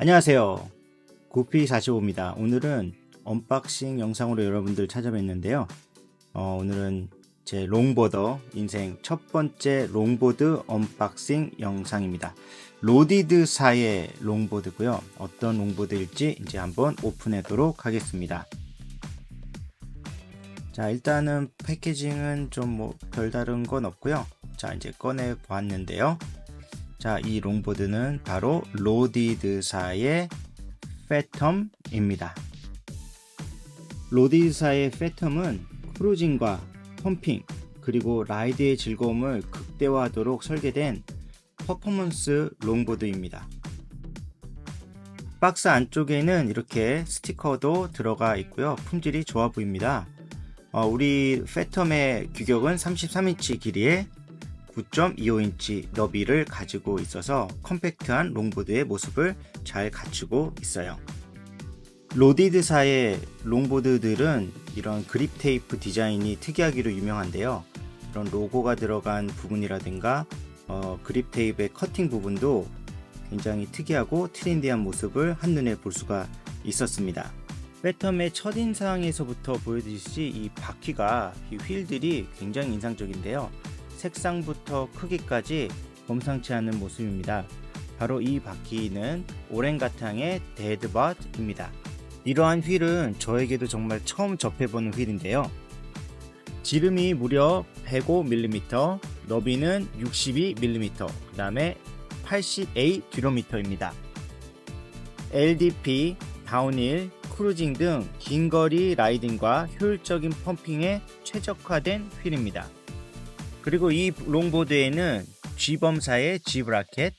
안녕하세요. 구피45입니다. 오늘은 언박싱 영상으로 여러분들 찾아뵙는데요. 어, 오늘은 제 롱보더 인생 첫 번째 롱보드 언박싱 영상입니다. 로디드사의 롱보드고요. 어떤 롱보드일지 이제 한번 오픈하도록 하겠습니다. 자, 일단은 패키징은 좀 뭐 별다른 건 없고요. 자, 이제 꺼내 보았는데요. 자, 이 롱보드는 바로 로디드사의 패텀입니다. 로디드사의 패텀은 크루징과 펌핑 그리고 라이드의 즐거움을 극대화하도록 설계된 퍼포먼스 롱보드입니다. 박스 안쪽에는 이렇게 스티커도 들어가 있고요. 품질이 좋아 보입니다. 어, 우리 패텀의 규격은 33인치 길이에 9.25인치 너비를 가지고 있어서 컴팩트한 롱보드의 모습을 잘 갖추고 있어요. 로디드사의 롱보드들은 이런 그립 테이프 디자인이 특이하기로 유명한데요. 이런 로고가 들어간 부분이라든가 어, 그립 테이프의 커팅 부분도 굉장히 특이하고 트렌디한 모습을 한눈에 볼 수가 있었습니다. 패텀의 첫인상에서부터 보여주듯이 이 바퀴가 이 휠들이 굉장히 인상적인데요. 색상부터 크기까지 범상치 않은 모습입니다. 바로 이 바퀴는 오랭가탕의 데드벗입니다. 이러한 휠은 저에게도 정말 처음 접해보는 휠인데요. 지름이 무려 105mm, 너비는 62mm, 그 다음에 88km입니다. LDP, 다운힐, 크루징 등 긴 거리 라이딩과 효율적인 펌핑에 최적화된 휠입니다. 그리고 이 롱보드에는 G범사의 G브라켓,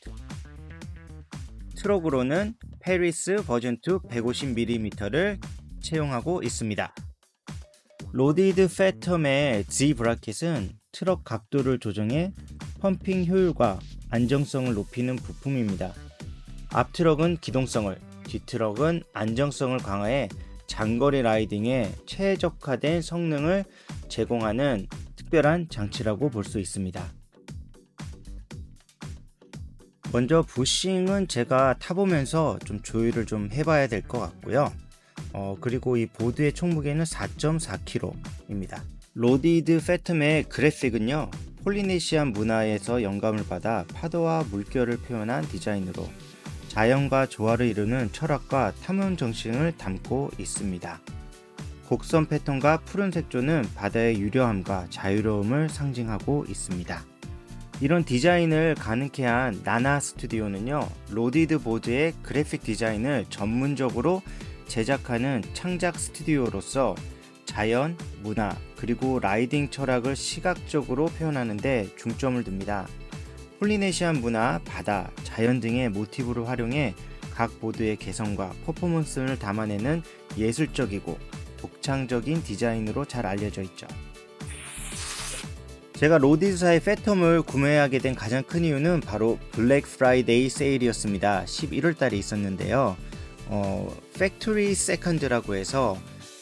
트럭으로는 페리스 버전 2 150mm를 채용하고 있습니다. 로디드 패텀의 G 브라켓은 트럭 각도를 조정해 펌핑 효율과 안정성을 높이는 부품입니다. 앞 트럭은 기동성을, 뒤 트럭은 안정성을 강화해 장거리 라이딩에 최적화된 성능을 제공하는 특별한 장치라고 볼 수 있습니다. 먼저 부싱은 제가 타보면서 좀 조율을 좀 해봐야 될 것 같고요. 어, 그리고 이 보드의 총무게는 4.4kg입니다. 로디드 패텀의 그래픽은요, 폴리네시안 문화에서 영감을 받아 파도와 물결을 표현한 디자인으로 자연과 조화를 이루는 철학과 탐험 정신을 담고 있습니다. 곡선 패턴과 푸른 색조는 바다의 유려함과 자유로움을 상징하고 있습니다. 이런 디자인을 가능케 한 나나 스튜디오는요, 로디드 보드의 그래픽 디자인을 전문적으로 제작하는 창작 스튜디오로서 자연, 문화, 그리고 라이딩 철학을 시각적으로 표현하는데 중점을 둡니다. 폴리네시안 문화, 바다, 자연 등의 모티브를 활용해 각 보드의 개성과 퍼포먼스를 담아내는 예술적이고 독창적인 디자인으로 잘 알려져 있죠. 제가 로디드사의 패텀을 구매하게 된 가장 큰 이유는 바로 블랙 프라이데이 세일이었습니다. 11월 달에 있었는데요. 어, 팩토리 세컨드라고 해서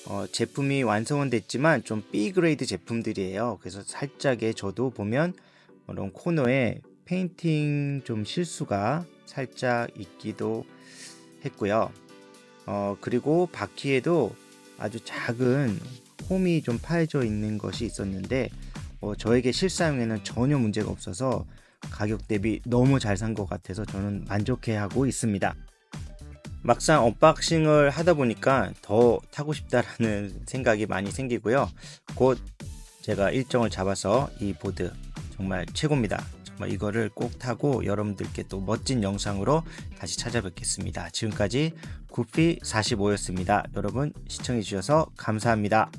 어, 제품이 완성은 됐지만 좀 B 그레이드 제품들이에요. 그래서 살짝의 저도 보면 이런 코너에 페인팅 좀 실수가 살짝 있기도 했고요. 어, 그리고 바퀴에도 아주 작은 홈이 좀 파여져 있는 것이 있었는데 어, 저에게 실사용에는 전혀 문제가 없어서 가격 대비 너무 잘 산 것 같아서 저는 만족해 하고 있습니다. 막상 언박싱을 하다 보니까 더 타고 싶다라는 생각이 많이 생기고요. 곧 제가 일정을 잡아서 이 보드 정말 최고입니다. 정말 이거를 꼭 타고 여러분들께 또 멋진 영상으로 다시 찾아뵙겠습니다. 지금까지 구피 45였습니다. 여러분 시청해 주셔서 감사합니다.